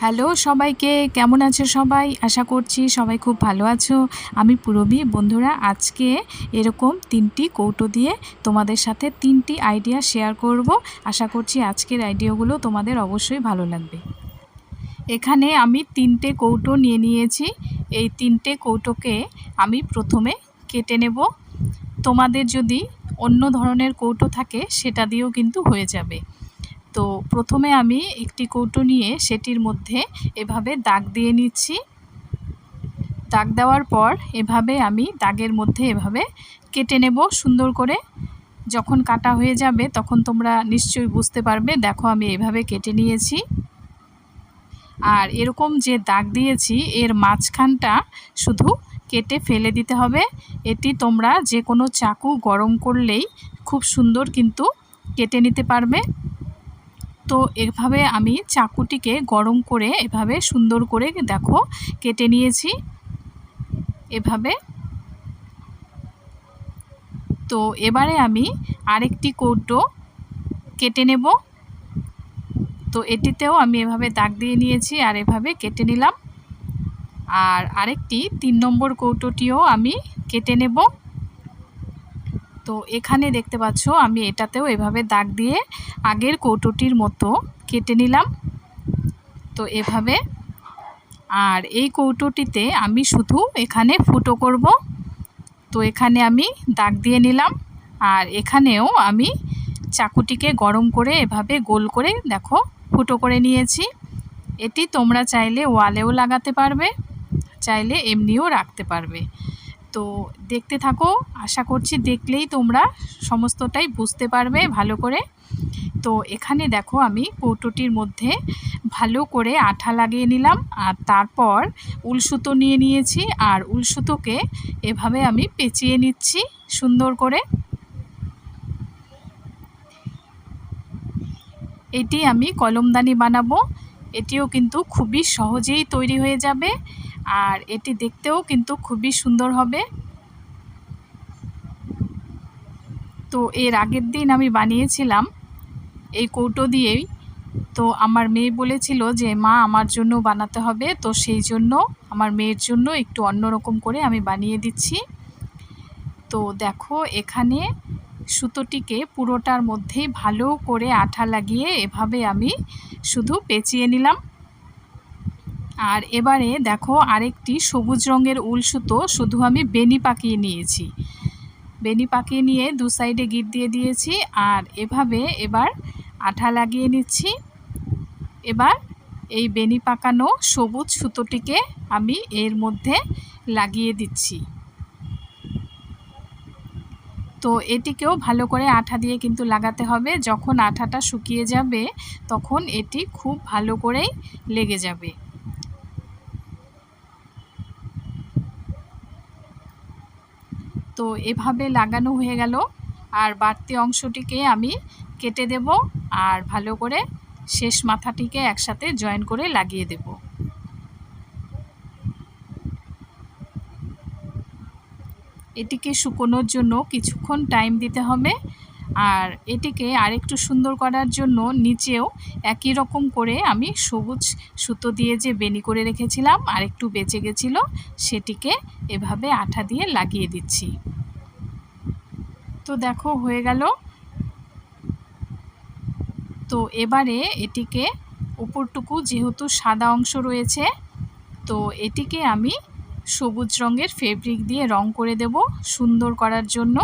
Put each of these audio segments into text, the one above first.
Hello, সবাইকে কেমন আছো সবাই? আশা করছি সবাই খুব ভালো আছো। আমি পুরবী। বন্ধুরা, আজকে এরকম তিনটি কৌটো দিয়ে তোমাদের সাথে তিনটি আইডিয়া শেয়ার করব। আশা করছি আজকের আইডিয়াগুলো তোমাদের অবশ্যই ভালো লাগবে। এখানে আমি তিনটে কৌটো নিয়ে নিয়েছি। এই তিনটে কৌটোকে আমি প্রথমে কেটে নেব। তোমাদের যদি অন্য ধরনের কৌটো থাকে, সেটা দিয়েও কিন্তু হয়ে যাবে। তো প্রথমে আমি একটি কৌটো নিয়ে সেটির মধ্যে এভাবে দাগ দিয়ে নিচ্ছি। দাগ দেওয়ার পর এভাবে আমি দাগের মধ্যে এভাবে কেটে নেব সুন্দর করে। যখন কাটা হয়ে যাবে তখন তোমরা নিশ্চয়ই বুঝতে পারবে, দেখো আমি এভাবে কেটে নিয়েছি। আর এরকম যে দাগ দিয়েছি, এর মাঝখানটা শুধু কেটে ফেলে দিতে হবে। এটি তোমরা যে কোনো চাকু গরম করলেই খুব সুন্দর কিন্তু কেটে নিতে পারবে। তো এভাবে আমি চাকুটিকে গরম করে এভাবে সুন্দর করে দেখো কেটে নিয়েছি। এভাবে। তো এবারে আমি আরেকটি কৌটো কেটে নেব। তো এটিতেও আমি এভাবে দাগ দিয়ে নিয়েছি আর এভাবে কেটে নিলাম। আর আরেকটি তিন নম্বর কৌটোটিও আমি কেটে নেব। তো এখানে দেখতে পাচ্ছ, আমি এটাতেও এভাবে দাগ দিয়ে আগের কৌটোটির মতো কেটে নিলাম। তো এভাবে। আর এই কৌটোটিতে আমি শুধু এখানে ফুটো করব। তো এখানে আমি দাগ দিয়ে নিলাম। আর এখানেও আমি চাকুটিকে গরম করে এভাবে গোল করে দেখো ফুটো করে নিয়েছি। এটি তোমরা চাইলে ওয়ালেও লাগাতে পারবে, চাইলে এমনিও রাখতে পারবে। তো দেখতে থাকো, আশা করছি দেখলেই তোমরা সমস্তটাই বুঝতে পারবে ভালো করে। তো এখানে দেখো আমি কৌটোটির মধ্যে ভালো করে আঠা লাগিয়ে নিলাম, আর তারপর উলসুতো নিয়ে নিয়েছি, আর উলসুতোকে এভাবে আমি পেঁচিয়ে নিচ্ছি সুন্দর করে। এটি আমি কলমদানি বানাবো, এটিও কিন্তু খুবই সহজেই তৈরি হয়ে যাবে। আর এটি দেখতেও কিন্তু খুবই সুন্দর হবে। তো এর আগের দিন আমি বানিয়েছিলাম এই কৌটো দিয়েই। তো আমার মেয়ে বলেছিল যে, মা, আমার জন্য বানাতে হবে। তো সেই জন্য আমার মেয়ের জন্য একটু অন্যরকম করে আমি বানিয়ে দিচ্ছি। তো দেখো, এখানে সুতোটিকে পুরোটার মধ্যেই ভালো করে আঠা লাগিয়ে এভাবে আমি শুধু পেঁচিয়ে নিলাম। আর এবারে দেখো আরেকটি সবুজ রঙের উল সুতো শুধু আমি বেনি পাকিয়ে নিয়েছি। বেনি পাকিয়ে নিয়ে দু সাইডে গিট দিয়ে দিয়েছি আর এভাবে এবার আঠা লাগিয়ে নিচ্ছি। এবার এই বেনি পাকানো সবুজ সুতোটিকে আমি এর মধ্যে লাগিয়ে দিচ্ছি। তো এটিকেও ভালো করে আঠা দিয়ে কিন্তু লাগাতে হবে। যখন আঠাটা শুকিয়ে যাবে তখন এটি খুব ভালো করেই লেগে যাবে। তো এভাবে লাগানো হয়ে গেল। আর বাড়তি অংশটিকে আমি কেটে দেব আর ভালো করে শেষ মাথাটিকে একসাথে জয়েন করে লাগিয়ে দেব। এটিকে শুকোনোর জন্য কিছুক্ষণ টাইম দিতে হবে। আর এটিকে আরেকটু সুন্দর করার জন্য নিচেও একই রকম করে আমি সবুজ সুতো দিয়ে যে বেনি করে রেখেছিলাম আর একটু বেঁচে গেছিল, সেটিকে এভাবে আঠা দিয়ে লাগিয়ে দিচ্ছি। তো দেখো, হয়ে গেল। তো এবারে এটিকে উপরটুকু যেহেতু সাদা অংশ রয়েছে, তো এটিকে আমি সবুজ রঙের ফেব্রিক দিয়ে রং করে দেব সুন্দর করার জন্য।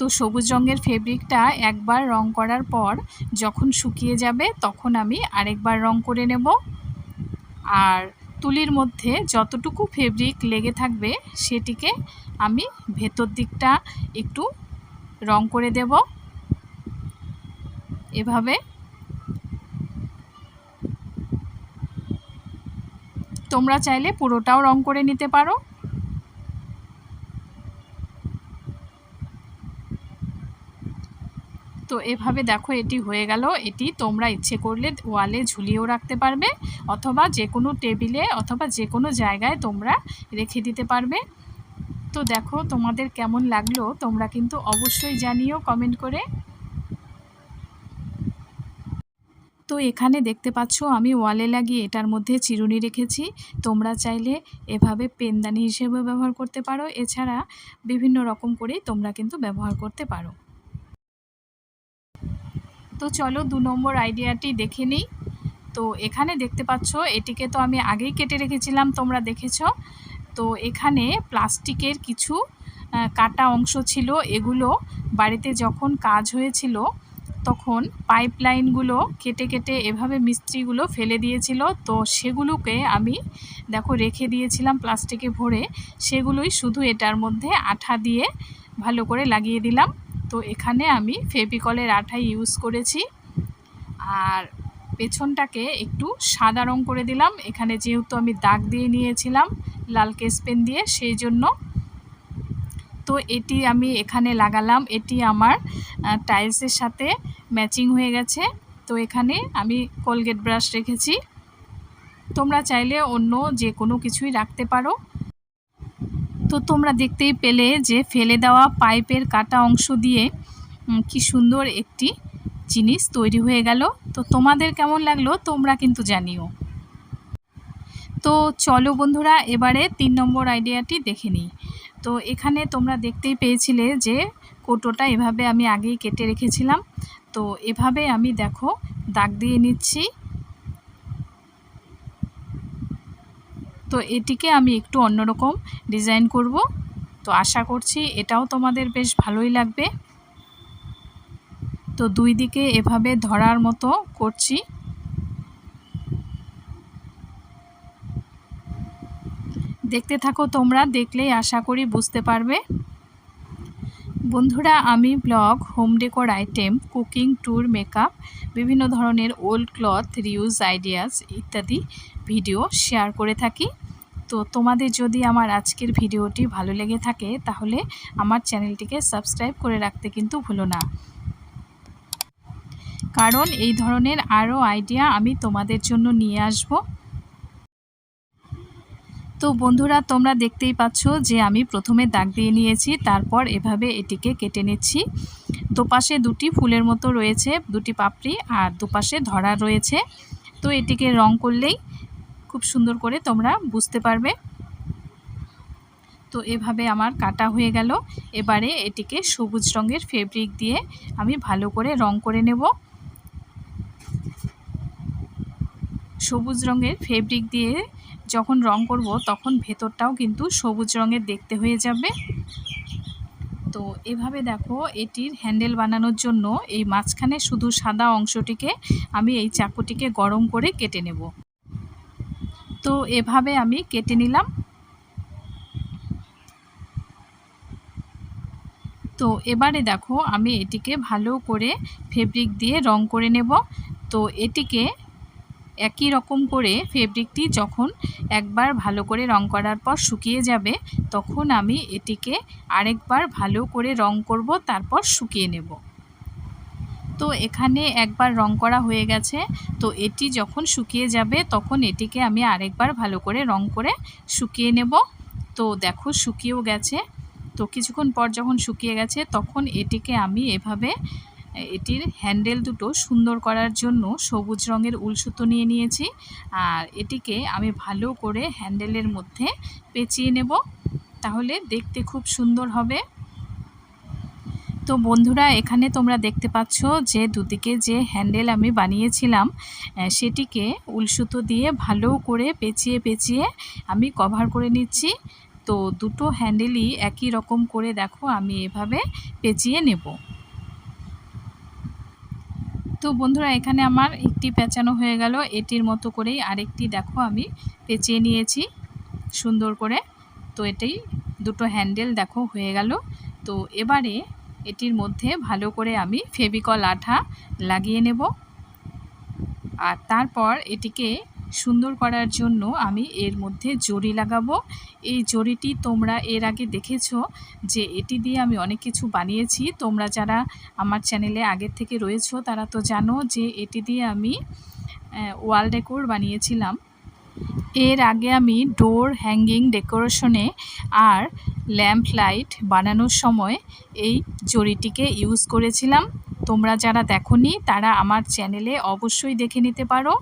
তো সবুজ রঙের ফেব্রিকটা একবার রং করার পর যখন শুকিয়ে যাবে, তখন আমি আরেকবার রং করে নেব। আর তুলির মধ্যে যতটুকু ফেব্রিক লেগে থাকবে, সেটিকে আমি ভেতর দিকটা একটু রং করে দেব। এভাবে। তোমরা চাইলে পুরোটাও রং করে নিতে পারো। তো এভাবে দেখো এটি হয়ে গেল। এটি তোমরা ইচ্ছে করলে ওয়ালে ঝুলিয়েও রাখতে পারবে অথবা যে কোনো টেবিলে অথবা যে কোনো জায়গায় তোমরা রেখে দিতে পারবে। তো দেখো তোমাদের কেমন লাগল তোমরা কিন্তু অবশ্যই জানিও কমেন্ট করে। তো এখানে দেখতে পাচ্ছ আমি ওয়ালে লাগিয়ে এটার মধ্যে চিরুনি রেখেছি। তোমরা চাইলে এভাবে পেনদানি হিসেবে ব্যবহার করতে পারো। এছাড়া বিভিন্ন রকম করেই তোমরা কিন্তু ব্যবহার করতে পারো। তো চলো দু নম্বর আইডিয়াটি দেখে নিই। তো এখানে দেখতে পাচ্ছ, এটিকে তো আমি আগেই কেটে রেখেছিলাম, তোমরা দেখেছ। তো এখানে প্লাস্টিকের কিছু কাটা অংশ ছিল। এগুলো বাড়িতে যখন কাজ হয়েছিল, তখন পাইপ লাইনগুলো কেটে কেটে এভাবে মিস্ত্রিগুলো ফেলে দিয়েছিল। তো সেগুলোকে আমি, দেখো, রেখে দিয়েছিলাম প্লাস্টিকে ভরে। সেগুলোই শুধু এটার মধ্যে আঠা দিয়ে ভালো করে লাগিয়ে দিলাম। তো এখানে আমি ফেভিকলের আঠা ইউজ করেছি। আর পেছনটাকে একটু সাদা রং করে দিলাম। এখানে যেহেতু আমি দাগ দিয়ে নিয়েছিলাম, লাল কেস পেন দিয়ে, সেই জন্য তো এটি আমি এখানে লাগালাম। এটি আমার টাইলসের সাথে ম্যাচিং হয়ে গেছে। তো এখানে আমি কোলগেট ব্রাশ রেখেছি। তোমরা চাইলে অন্য যে কোনো কিছুই রাখতে পারো। তো তোমরা দেখতেই পেলে যে ফেলে দেওয়া পাইপের কাটা অংশ দিয়ে কি সুন্দর একটি জিনিস তৈরি হয়ে গেল। তো তোমাদের কেমন লাগল তোমরা কিন্তু জানিও। তো চলো বন্ধুরা, এবারে তিন নম্বর আইডিয়াটি দেখে নিই। তো এখানে তোমরা দেখতেই পেয়েছিলে যে কোটোটা এভাবে আমি আগেই কেটে রেখেছিলাম। তো এভাবে আমি দেখো দাগ দিয়ে নিচ্ছি। তো এটিকে আমি একটু অন্যরকম ডিজাইন করব। তো আশা করছি এটাও তোমাদের বেশ ভালোই লাগবে। তো দুই দিকে এভাবে ধরার মতো করছি। দেখতে থাকো তোমরা, দেখলেই আশা করি বুঝতে পারবে। বন্ধুরা, আমি blog, home decor item, cooking, tour, makeup, বিভিন্ন ধরনের ওল্ড ক্লথ, রিউজ, আইডিয়াস ইত্যাদি ভিডিও শেয়ার করে থাকি। তো তোমাদের যদি আমার আজকের ভিডিওটি ভালো লেগে থাকে, তাহলে আমার চ্যানেলটিকে সাবস্ক্রাইব করে রাখতে কিন্তু ভুলো না। কারণ এই ধরনের আরও আইডিয়া আমি তোমাদের জন্য নিয়ে আসব। তো বন্ধুরা, তোমরা দেখতেই পাচ্ছ যে আমি প্রথমে দাগ দিয়ে নিয়েছি, তারপর এভাবে এটিকে কেটে নিচ্ছি। দুপাশে দুটি ফুলের মতো রয়েছে, দুটি পাপড়ি আর দুপাশে ধরা রয়েছে। তো এটিকে রং করলেই খুব সুন্দর করে তোমরা বুঝতে পারবে। তো এভাবে আমার কাটা হয়ে গেল। এবারে এটিকে সবুজ রঙের ফেব্রিক দিয়ে আমি ভালো করে রং করে নেব। সবুজ রঙের ফেব্রিক দিয়ে যখন রং করব, তখন ভেতরটাও কিন্তু সবুজ রঙের দেখতে হয়ে যাবে। তো এভাবে দেখো, এটির হ্যান্ডেল বানানোর জন্য এই মাঝখানে শুধু সাদা অংশটিকে আমি এই চাকুটিকে গরম করে কেটে নেব। তো এভাবে আমি কেটে নিলাম। তো এবারে দেখো আমি এটিকে ভালো করে ফেব্রিক দিয়ে রং করে নেব। তো এটিকে একই রকম করে ফেব্রিকটি যখন একবার ভালো করে রং করার পর শুকিয়ে যাবে, তখন আমি এটিকে আরেকবার ভালো করে রং করব, তারপর শুকিয়ে নেব। তো এখানে একবার রং করা হয়ে গেছে। তো এটি যখন শুকিয়ে যাবে, তখন এটিকে আমি আরেকবার ভালো করে রং করে শুকিয়ে নেব। তো দেখো শুকিয়েও গেছে। তো কিছুক্ষণ পর যখন শুকিয়ে গেছে, তখন এটিকে আমি এভাবে, এটির হ্যান্ডেল দুটো সুন্দর করার জন্য সবুজ রঙের উল সুতো নিয়ে নিয়েছি। আর এটিকে আমি ভালো করে হ্যান্ডেলের মধ্যে পেঁচিয়ে নেব। তাহলে দেখতে খুব সুন্দর হবে। তো বন্ধুরা, এখানে তোমরা দেখতে পাচ্ছ যে দুদিকে যে হ্যান্ডেল আমি বানিয়েছিলাম সেটিকে উলসুতো দিয়ে ভালো করে পেঁচিয়ে পেঁচিয়ে আমি কভার করে নিচ্ছি। তো দুটো হ্যান্ডেলই একই রকম করে দেখো, আমি এভাবে পেঁচিয়ে নেব। তো বন্ধুরা, এখানে আমার একটি পেঁচানো হয়ে গেল। এটির মতো করেই আরেকটি দেখো আমি পেঁচিয়ে নিয়েছি সুন্দর করে। তো এটাই দুটো হ্যান্ডেল দেখো হয়ে গেল। তো এবারে এটির মধ্যে ভালো করে আমি ফেভিকল আঠা লাগিয়ে নেব। আর তারপর এটিকে সুন্দর করার জন্য আমি এর মধ্যে জড়ি লাগাবো। এই জড়িটি তোমরা এর আগে দেখেছ যে এটি দিয়ে আমি অনেক কিছু বানিয়েছি। তোমরা যারা আমার চ্যানেলে আগের থেকে রয়েছো তারা তো জানো যে এটি দিয়ে আমি ওয়াল ডেকোর বানিয়েছিলাম। এর আগে আমি ডোর হ্যাঙ্গিং ডেকোরেশনে আর ল্যাম্প লাইট বানানোর সময় এই জড়িটিকে ইউজ করেছিলাম। তোমরা যারা দেখনি, তারা আমার চ্যানেলে অবশ্যই দেখে নিতে পারো।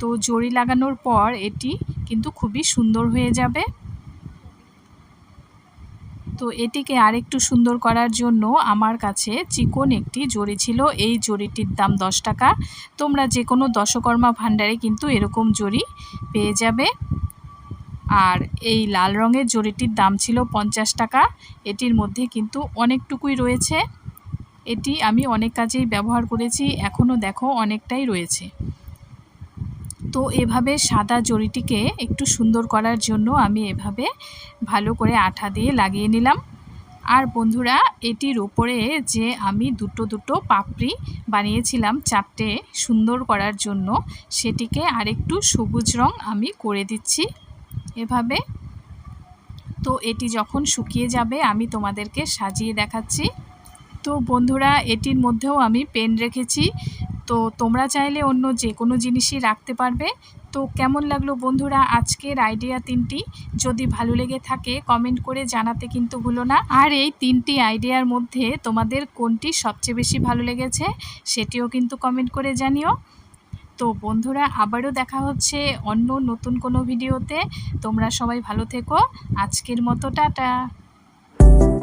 তো জড়ি লাগানোর পর এটি কিন্তু খুবই সুন্দর হয়ে যাবে। তো এটিকে আরেকটু সুন্দর করার জন্য আমার কাছে চিকন একটি জড়ি ছিল। এই জড়িটির দাম দশ টাকা। তোমরা যে কোনো দশকর্মা ভাণ্ডারে কিন্তু এরকম জড়ি পেয়ে যাবে। আর এই লাল রঙের জড়িটির দাম ছিল পঞ্চাশ টাকা। এটির মধ্যে কিন্তু অনেকটুকুই রয়েছে। এটি আমি অনেক কাজেই ব্যবহার করেছি। এখনও দেখো অনেকটাই রয়েছে। তো এভাবে সাদা জড়িটিকে একটু সুন্দর করার জন্য আমি এভাবে ভালো করে আঠা দিয়ে লাগিয়ে নিলাম। আর বন্ধুরা, এটির উপরে যে আমি দুটো দুটো পাপড়ি বানিয়েছিলাম চারটে সুন্দর করার জন্য, সেটিকে আরেকটু সবুজ রং আমি করে দিচ্ছি এভাবে। তো এটি যখন শুকিয়ে যাবে, আমি তোমাদেরকে সাজিয়ে দেখাচ্ছি। তো বন্ধুরা, এটির মধ্যেও আমি পেন রেখেছি। তো তোমরা চাইলে অন্য যে কোনো জিনিসই রাখতে পারবে। তো কেমন লাগল বন্ধুরা আজকের আইডিয়া তিনটি? যদি ভালো লেগে থাকে কমেন্ট করে জানাতে কিন্তু ভুলো না। আর এই তিনটি আইডিয়ার মধ্যে তোমাদের কোনটি সবচেয়ে বেশি ভালো লেগেছে, সেটিও কিন্তু কমেন্ট করে জানিও। তো বন্ধুরা, আবারও দেখা হচ্ছে অন্য নতুন কোনো ভিডিওতে তোমরা সবাই ভালো থেকো। আজকের মতো, টাটা!